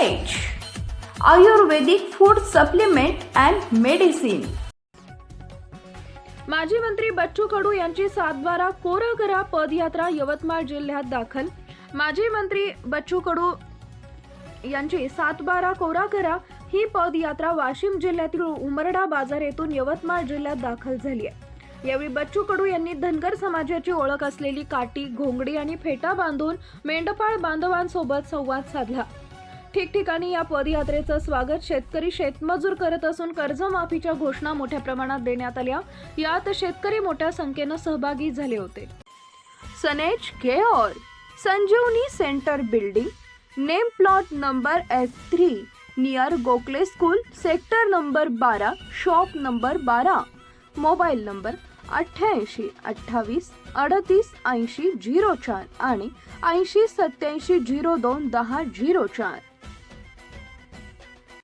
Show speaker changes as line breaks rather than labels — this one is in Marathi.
Ayurvedic food supplement and medicine
माजी मंत्री बच्चू कडू यांची सातबारा कोरं करा पदयात्रा यवतमाळ जिल्ह्यात दाखल. माजी मंत्री बच्चू कडू यांची सातबारा कोरा करा ही पदयात्रा वाशिम जिल्ह्यातील उमरडा बाजार येथून यवतमाळ जिल्ह्यात दाखल झाली आहे. यावेळी बच्चू कडू यांनी धनगर समाजाची ओळख असलेली काठी घोंगडी आणि फेटा बांधून मेंढपाळ बांधवांसोबत संवाद साधला. ठिकठिकाणी या पदयात्रेचं स्वागत शेतकरी शेतमजूर करत असून कर्जमाफीच्या घोषणा मोठ्या प्रमाणात देण्यात आल्या. यात शेतकरी मोठ्या संख्येनं सहभागी झाले होते. सनेज care Sanjeevani centre building name plot number S three near Gokhale school sector number बारा शॉप नंबर बारा मोबाईल नंबर अठ्ठ्याऐंशी अठ्ठावीस अडतीस ऐंशी झिरो चार आणि ऐंशी सत्याऐंशी झिरो दोन दहा झिरो चार.